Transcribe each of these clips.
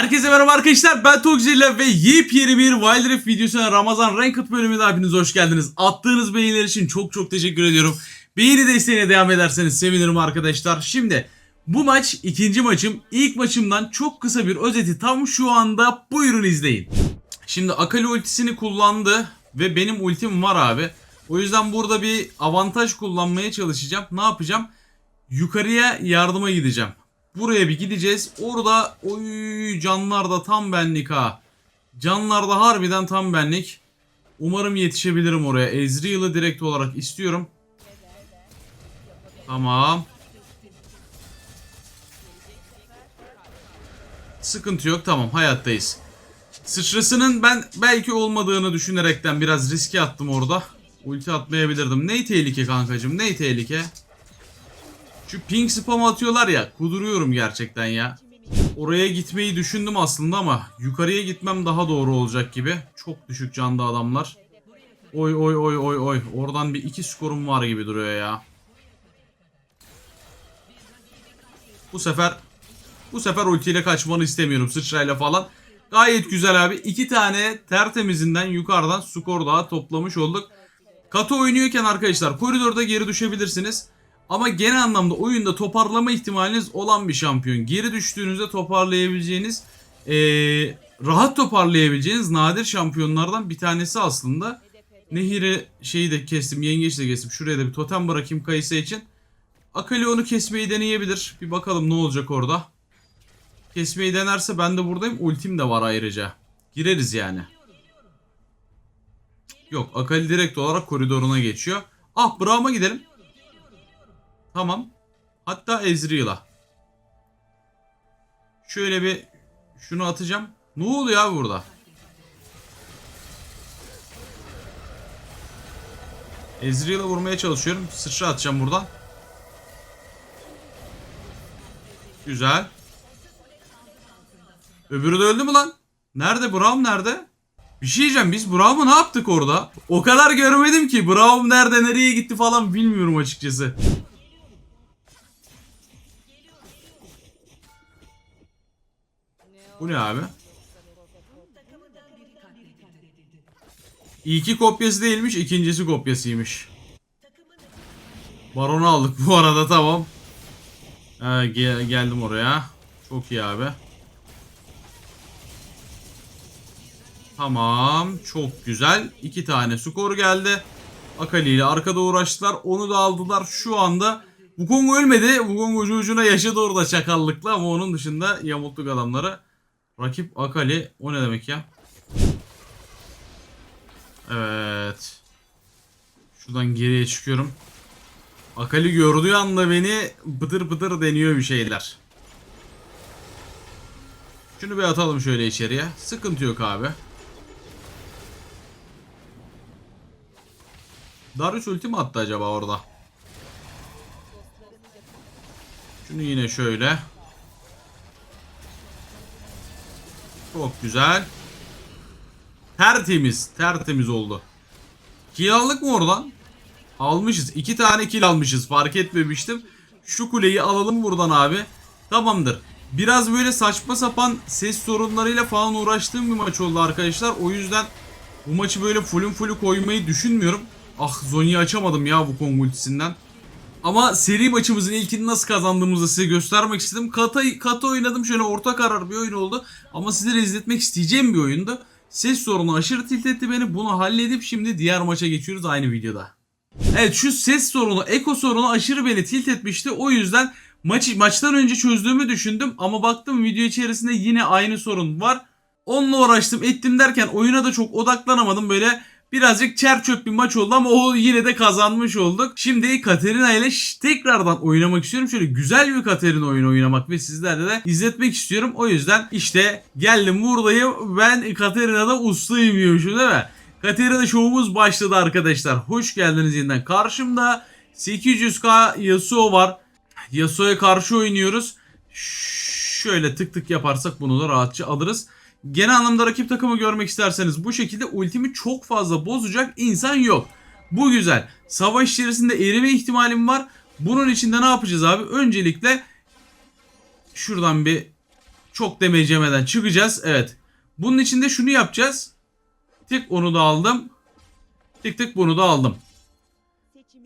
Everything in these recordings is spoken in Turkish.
Herkese merhaba arkadaşlar ben Togzilla ve yepyeni bir Wild Rift videosuna Ramazan Ranked bölümüne hepiniz hoş geldiniz. Attığınız beğeniler için çok çok teşekkür ediyorum. Beğeni desteğine devam ederseniz sevinirim arkadaşlar. Şimdi bu maç ikinci maçım. İlk maçımdan çok kısa bir özeti tam şu anda buyurun izleyin. Şimdi Akali ultisini kullandı ve benim ultim var abi. O yüzden burada bir avantaj kullanmaya çalışacağım. Ne yapacağım? Yukarıya yardıma gideceğim. Buraya bir gideceğiz. Orada oy canlar da tam benlik ha. Canlar da harbiden tam benlik. Umarım yetişebilirim oraya. Ezreal'ı direkt olarak istiyorum. Tamam. Sıkıntı yok tamam hayattayız. Sıçrasının ben belki olmadığını düşünerekten biraz riske attım orada. Ulti atmayabilirdim. Ney tehlike kankacım ney tehlike? Şu ping spam atıyorlar ya kuduruyorum gerçekten ya. Oraya gitmeyi düşündüm aslında ama yukarıya gitmem daha doğru olacak gibi. Çok düşük canda adamlar. Oy oy oy oy oy. Oradan bir iki skorum var gibi duruyor ya. Bu sefer bu sefer ultiyle kaçmanı istemiyorum sıçrayla falan. Gayet güzel abi. İki tane tertemizinden yukarıdan skor daha toplamış olduk. Kato oynuyorken arkadaşlar koridorda geri düşebilirsiniz. Ama genel anlamda oyunda toparlama ihtimaliniz olan bir şampiyon. Geri düştüğünüzde toparlayabileceğiniz, eee, rahat toparlayabileceğiniz nadir şampiyonlardan bir tanesi aslında. Nehir'i şeyi de kestim, yengeç de kestim. Şuraya da bir totem bırakayım Kayısı için. Akali onu kesmeyi deneyebilir. Bir bakalım ne olacak orada. Kesmeyi denerse ben de buradayım. Ultim de var ayrıca. Gireriz yani. Yok Akali direkt olarak koridoruna geçiyor. Ah Braum'a gidelim. Tamam. Hatta Ezreal'a. Şöyle bir şunu atacağım. Ne oluyor abi burada? Ezreal'a vurmaya çalışıyorum. Sıçra atacağım buradan. Güzel. Öbürü de öldü mü lan? Nerede Braum nerede? Bir şey diyeceğim biz Braum'u ne yaptık orada? O kadar görmedim ki Braum nerede nereye gitti falan bilmiyorum açıkçası. Bu ne abi? İlki kopyası değilmiş, ikincisi kopyasıymış. Baron'u aldık bu arada tamam. Ha, gel- geldim oraya. Çok iyi abi. Tamam, çok güzel. İki tane skor geldi. Akali ile arkada uğraştılar. Onu da aldılar. Şu anda Wukong ölmedi. Wukong ucu ucuna yaşadı orada çakallıkla ama onun dışında yamulttuk adamları. Rakip Akali. O ne demek ya? Evet. Şuradan geriye çıkıyorum. Akali gördüğü anda beni bıdır bıdır deniyor bir şeyler. Şunu bir atalım şöyle içeriye. Sıkıntı yok abi. Darius ulti mi attı acaba orada? Şunu yine şöyle. Çok güzel. Tertemiz. Tertemiz oldu. Kill aldık mı oradan? Almışız. İki tane kill almışız. Fark etmemiştim. Şu kuleyi alalım buradan abi. Tamamdır. Biraz böyle saçma sapan ses sorunlarıyla falan uğraştığım bir maç oldu arkadaşlar. O yüzden bu maçı böyle fullün fullü koymayı düşünmüyorum. Ah Zony'yi açamadım ya bu Kong ultisinden. Ama seri maçımızın ilkini nasıl kazandığımızı size göstermek istedim. Kata, kata oynadım şöyle orta karar bir oyun oldu. Ama sizlere izletmek isteyeceğim bir oyundu. Ses sorunu aşırı tilt etti beni. Bunu halledip şimdi diğer maça geçiyoruz aynı videoda. Evet şu ses sorunu, eko sorunu aşırı beni tilt etmişti. O yüzden maçı maçtan önce çözdüğümü düşündüm. Ama baktım video içerisinde yine aynı sorun var. Onunla uğraştım ettim derken oyuna da çok odaklanamadım. Böyle birazcık çer çöp bir maç oldu ama o yine de kazanmış olduk. Şimdi Katerina ile tekrardan oynamak istiyorum. Şöyle güzel bir Katerina oyunu oynamak ve sizlerle de izletmek istiyorum. O yüzden işte geldim buradayım. Ben Katerina'da ustayım değil mi? Katerina şovumuz başladı arkadaşlar. Hoş geldiniz yeniden. Karşımda 800k Yasuo var. Yasuo'ya karşı oynuyoruz. Şöyle tık tık yaparsak bunu da rahatça alırız. Genel anlamda rakip takımı görmek isterseniz bu şekilde ultimi çok fazla bozacak insan yok. Bu güzel. Savaş içerisinde erime ihtimalim var. Bunun için de ne yapacağız abi? Öncelikle şuradan bir çok damage yemeden çıkacağız. Evet. Bunun için de şunu yapacağız. Tık onu da aldım. Tık tık bunu da aldım.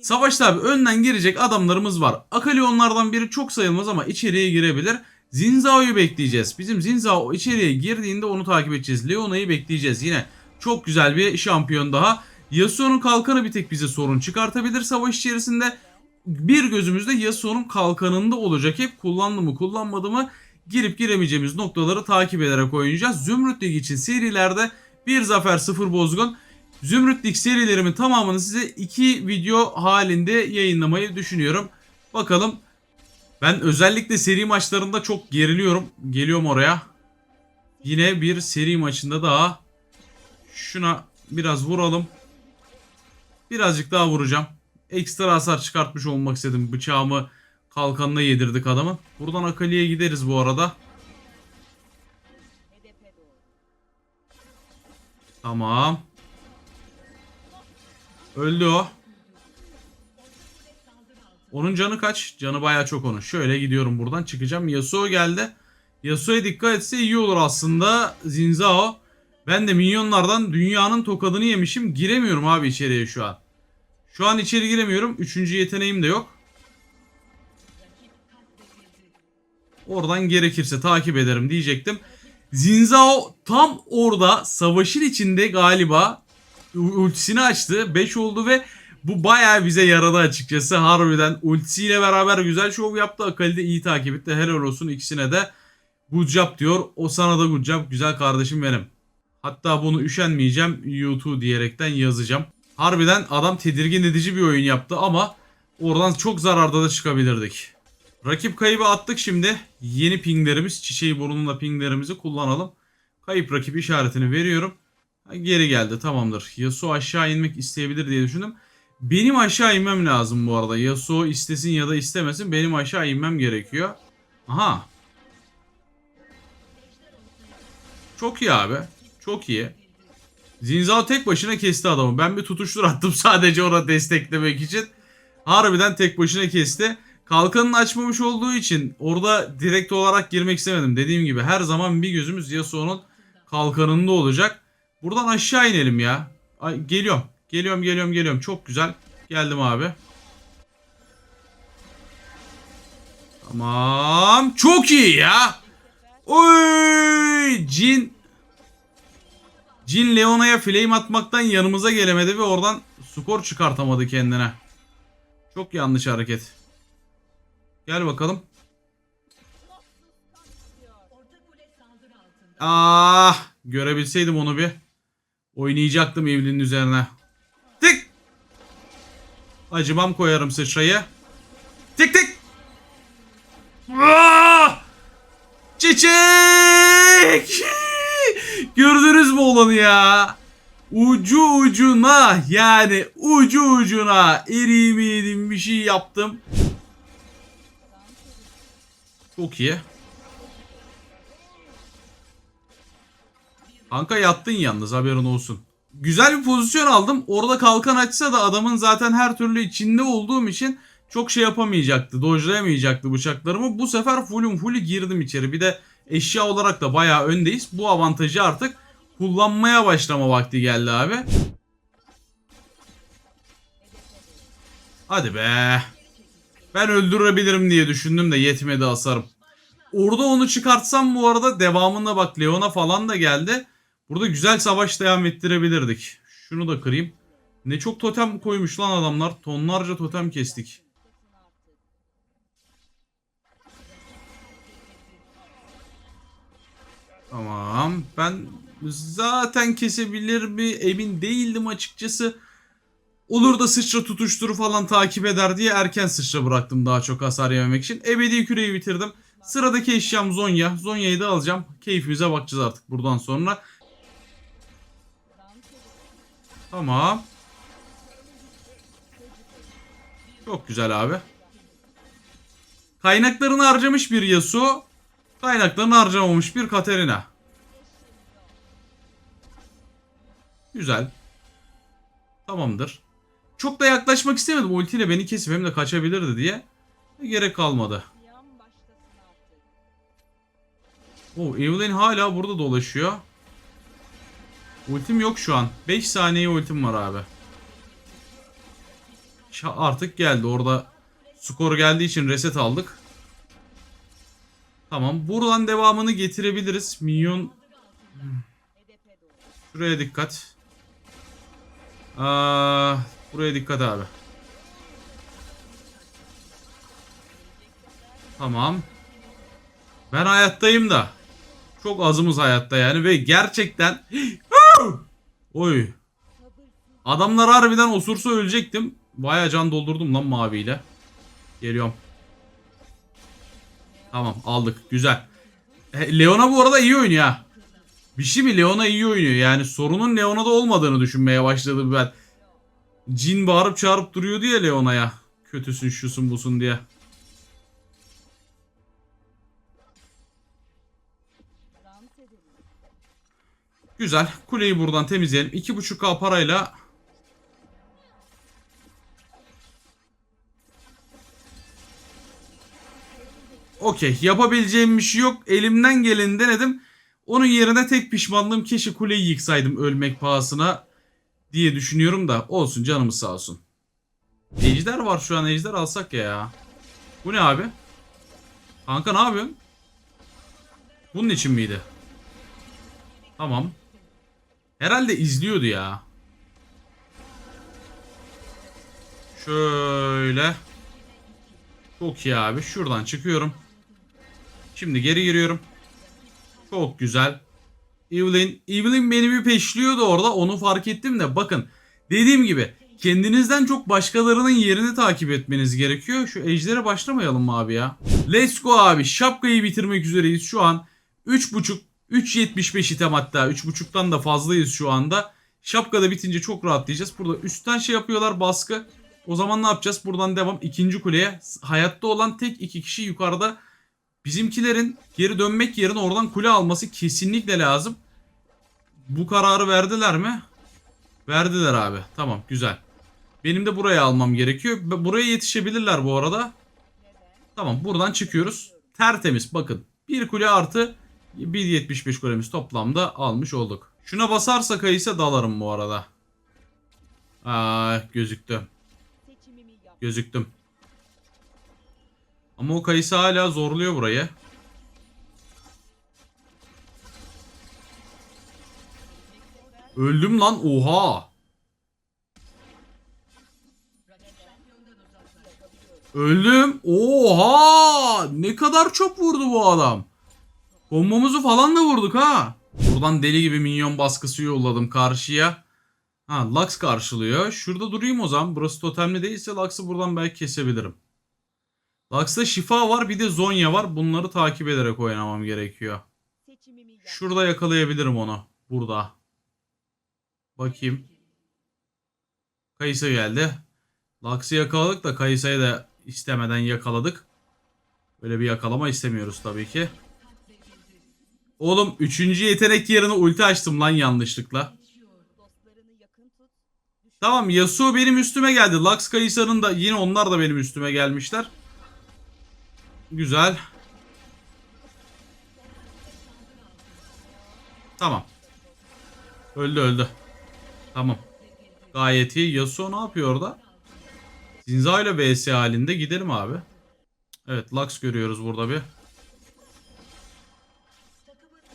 Savaşta abi önden girecek adamlarımız var. Akali onlardan biri çok sayılmaz ama içeriye girebilir. Zinzao'yu bekleyeceğiz. Bizim Zinzao içeriye girdiğinde onu takip edeceğiz. Leona'yı bekleyeceğiz. Yine çok güzel bir şampiyon daha. Yasuo'nun kalkanı bir tek bize sorun çıkartabilir savaş içerisinde. Bir gözümüzde Yasuo'nun kalkanında olacak. Hep kullandı mı kullanmadı mı girip giremeyeceğimiz noktaları takip ederek oynayacağız. Zümrüt Lig için serilerde bir zafer sıfır bozgun. Zümrüt Lig serilerimin tamamını size iki video halinde yayınlamayı düşünüyorum. Bakalım. Ben özellikle seri maçlarında çok geriliyorum. Geliyorum oraya. Yine bir seri maçında daha. Şuna biraz vuralım. Birazcık daha vuracağım. Ekstra hasar çıkartmış olmak istedim. Bıçağımı kalkanına yedirdik adamın. Buradan Akali'ye gideriz bu arada. Tamam. Öldü o. Onun canı kaç? Canı baya çok onun. Şöyle gidiyorum buradan çıkacağım. Yasuo geldi. Yasuo'ya dikkat etse iyi olur aslında. Zinzao. Ben de minyonlardan dünyanın tokadını yemişim. Giremiyorum abi içeriye şu an. Şu an içeri giremiyorum. Üçüncü yeteneğim de yok. Oradan gerekirse takip ederim diyecektim. Zinzao tam orada savaşın içinde galiba ultisini açtı. 5 oldu ve bu bayağı bize yaradı açıkçası. Harbiden ultisiyle beraber güzel şov yaptı. Akali de iyi takip etti. Helal olsun ikisine de. Good job diyor. O sana da good job. Güzel kardeşim benim. Hatta bunu üşenmeyeceğim. YouTube diyerekten yazacağım. Harbiden adam tedirgin edici bir oyun yaptı ama oradan çok zararda da çıkabilirdik. Rakip kaybı attık şimdi. Yeni pinglerimiz, çiçeği burnunda pinglerimizi kullanalım. Kayıp rakip işaretini veriyorum. Geri geldi tamamdır. Yasuo aşağı inmek isteyebilir diye düşündüm. Benim aşağı inmem lazım bu arada. Yasuo istesin ya da istemesin benim aşağı inmem gerekiyor. Aha. Çok iyi abi. Çok iyi. Zinzao tek başına kesti adamı. Ben bir tutuştur attım sadece ona desteklemek için. Harbiden tek başına kesti. Kalkanını açmamış olduğu için orada direkt olarak girmek istemedim. Dediğim gibi her zaman bir gözümüz Yasuo'nun kalkanında olacak. Buradan aşağı inelim ya. Ay, geliyorum. Geliyorum geliyorum geliyorum. Çok güzel. Geldim abi. Tamam. Çok iyi ya. Oy! Jin Jin Leona'ya flame atmaktan yanımıza gelemedi ve oradan skor çıkartamadı kendine. Çok yanlış hareket. Gel bakalım. Ah, görebilseydim onu bir. Oynayacaktım evlinin üzerine. Acımam koyarım sıçrayı. Tık tık. Ah! Çiçek! Gördünüz mü olanı ya? Ucu ucuna yani ucu ucuna eriğimi yedim bir şey yaptım. Çok iyi. Kanka yattın yalnız haberin olsun. Güzel bir pozisyon aldım. Orada kalkan açsa da adamın zaten her türlü içinde olduğum için çok şey yapamayacaktı. Dojlayamayacaktı bıçaklarımı. Bu sefer fullüm fullü girdim içeri. Bir de eşya olarak da bayağı öndeyiz. Bu avantajı artık kullanmaya başlama vakti geldi abi. Hadi be. Ben öldürebilirim diye düşündüm de yetmedi hasarım. Orada onu çıkartsam bu arada devamında bak Leona falan da geldi. Burada güzel savaş devam ettirebilirdik. Şunu da kırayım. Ne çok totem koymuş lan adamlar. Tonlarca totem kestik. Tamam. Ben zaten kesebilir mi emin değildim açıkçası. Olur da sıçra tutuşturu falan takip eder diye erken sıçra bıraktım daha çok hasar yememek için. Ebedi küreyi bitirdim. Sıradaki eşyam Zonya. Zonya'yı da alacağım. Keyfimize bakacağız artık buradan sonra. Tamam. Çok güzel abi. Kaynaklarını harcamış bir Yasuo. Kaynaklarını harcamamış bir Katerina. Güzel. Tamamdır. Çok da yaklaşmak istemedim. Ultiyle beni kesip hem de kaçabilirdi diye. Gerek kalmadı. Oh Evelyn hala burada dolaşıyor. Ultim yok şu an. 5 saniye ultim var abi. Artık geldi. Orada skor geldiği için reset aldık. Tamam. Buradan devamını getirebiliriz. Minyon Şuraya dikkat. Aa, buraya dikkat abi. Tamam. Ben hayattayım da. Çok azımız hayatta yani ve gerçekten Oy. Adamlar harbiden osursa ölecektim. Baya can doldurdum lan maviyle. Geliyorum. Tamam aldık. Güzel. E, Leona bu arada iyi oynuyor. Bir şey mi? Leona iyi oynuyor. Yani sorunun Leona'da olmadığını düşünmeye başladım ben. Cin bağırıp çağırıp duruyordu ya Leona'ya. Kötüsün şusun busun diye. Güzel. Kuleyi buradan temizleyelim. 2.5k parayla Okey. Yapabileceğim bir şey yok. Elimden geleni denedim. Onun yerine tek pişmanlığım keşke kuleyi yıksaydım ölmek pahasına diye düşünüyorum da olsun canımız sağ olsun. Ejder var şu an ejder alsak ya. Bu ne abi? Kanka ne yapıyorsun? Bunun için miydi? Tamam. Herhalde izliyordu ya. Şöyle. Çok iyi abi. Şuradan çıkıyorum. Şimdi geri giriyorum. Çok güzel. Evelyn, Evelyn beni bir peşliyordu orada. Onu fark ettim de bakın. Dediğim gibi kendinizden çok başkalarının yerini takip etmeniz gerekiyor. Şu ejdere başlamayalım mı abi ya? Let's go abi. Şapkayı bitirmek üzereyiz şu an. 3.5 3.75 item hatta 3.5'tan da fazlayız şu anda. Şapkada bitince çok rahatlayacağız. Burada üstten şey yapıyorlar baskı. O zaman ne yapacağız? Buradan devam ikinci kuleye. Hayatta olan tek iki kişi yukarıda. Bizimkilerin geri dönmek yerine oradan kule alması kesinlikle lazım. Bu kararı verdiler mi? Verdiler abi. Tamam güzel. Benim de buraya almam gerekiyor. Buraya yetişebilirler bu arada. Tamam buradan çıkıyoruz. Tertemiz bakın. Bir kule artı 1.75 kulemiz toplamda almış olduk. Şuna basarsa kayısa dalarım bu arada. Aa gözüktü. Gözüktüm. Ama o kayısı hala zorluyor burayı. Öldüm lan oha. Öldüm. Oha! Ne kadar çok vurdu bu adam. Kombomuzu falan da vurduk ha. Buradan deli gibi minyon baskısı yolladım karşıya. Ha Lux karşılıyor. Şurada durayım o zaman. Burası totemli değilse Lux'ı buradan belki kesebilirim. Lux'ta şifa var bir de Zonya var. Bunları takip ederek oynamam gerekiyor. Şurada yakalayabilirim onu. Burada. Bakayım. Kayısa geldi. Lux'ı yakaladık da Kayısa'yı da istemeden yakaladık. Böyle bir yakalama istemiyoruz tabii ki. Oğlum 3. yetenek yerine ulti açtım lan yanlışlıkla. Tamam Yasuo benim üstüme geldi. Lux Kayısa'nın da yine onlar da benim üstüme gelmişler. Güzel. Tamam. Öldü öldü. Tamam. Gayet iyi. Yasuo ne yapıyor orada? Zinza ile vs halinde gidelim abi. Evet Lux görüyoruz burada bir.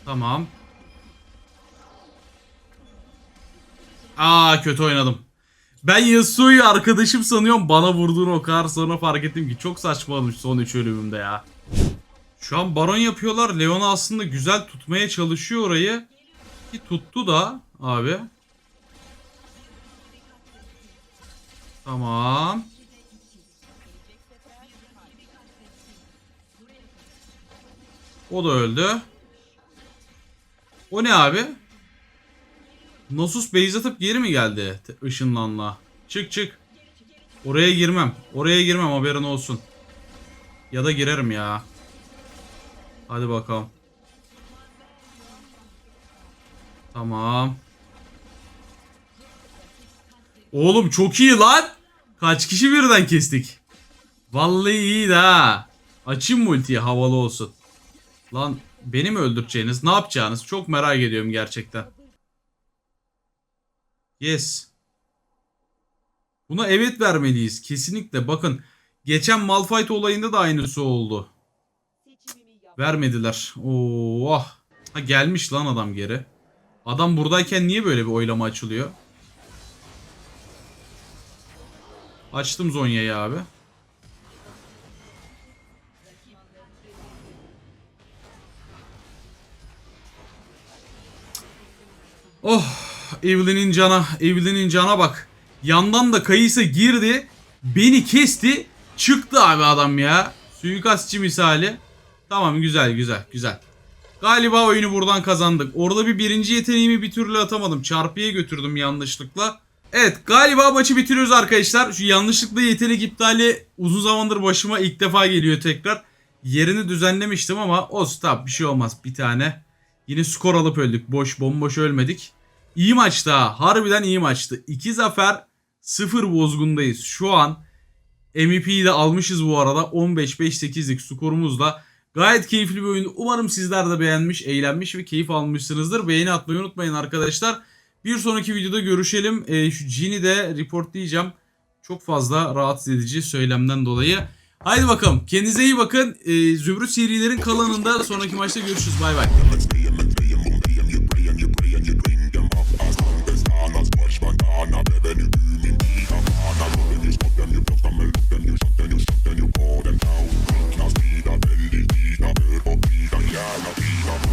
Tamam. Aa kötü oynadım. Ben Yasuo'yu arkadaşım sanıyorum bana vurduğunu o kadar sonra fark ettim ki çok saçma olmuş son 3 ölümümde ya. Şu an baron yapıyorlar. Leona aslında güzel tutmaya çalışıyor orayı. Ki tuttu da abi. Tamam. O da öldü. O ne abi? Nasus base atıp geri mi geldi ışınlanla? Çık çık. Oraya girmem. Oraya girmem haberin olsun. Ya da girerim ya. Hadi bakalım. Tamam. Oğlum çok iyi lan. Kaç kişi birden kestik. Vallahi iyi ha. Açayım mı ultiyi havalı olsun. Lan Beni mi öldüreceğiniz? Ne yapacağınız? Çok merak ediyorum gerçekten. Yes. Buna evet vermeliyiz. Kesinlikle. Bakın. Geçen Malphite olayında da aynısı oldu. Vermediler. Oo. Ha gelmiş lan adam geri. Adam buradayken niye böyle bir oylama açılıyor? Açtım Zonya'yı abi. Oh Evelyn'in cana, Evelyn'in cana bak. Yandan da Kayısı girdi. Beni kesti. Çıktı abi adam ya. Suikastçı misali. Tamam güzel güzel güzel. Galiba oyunu buradan kazandık. Orada bir birinci yeteneğimi bir türlü atamadım. Çarpıya götürdüm yanlışlıkla. Evet galiba maçı bitiriyoruz arkadaşlar. Şu yanlışlıkla yetenek iptali uzun zamandır başıma ilk defa geliyor tekrar. Yerini düzenlemiştim ama o stop bir şey olmaz bir tane. Yine skor alıp öldük. Boş bomboş ölmedik. İyi maçtı ha. Harbiden iyi maçtı. 2 zafer 0 bozgundayız. Şu an MVP'yi de almışız bu arada. 15-5-8'lik skorumuzla. Gayet keyifli bir oyundu. Umarım sizler de beğenmiş, eğlenmiş ve keyif almışsınızdır. Beğeni atmayı unutmayın arkadaşlar. Bir sonraki videoda görüşelim. Ee, şu Jin'i de reportlayacağım. Çok fazla rahatsız edici söylemden dolayı. Haydi bakalım. Kendinize iyi bakın. Ee, Zümrüt serilerin kalanında sonraki maçta görüşürüz. Bay bay.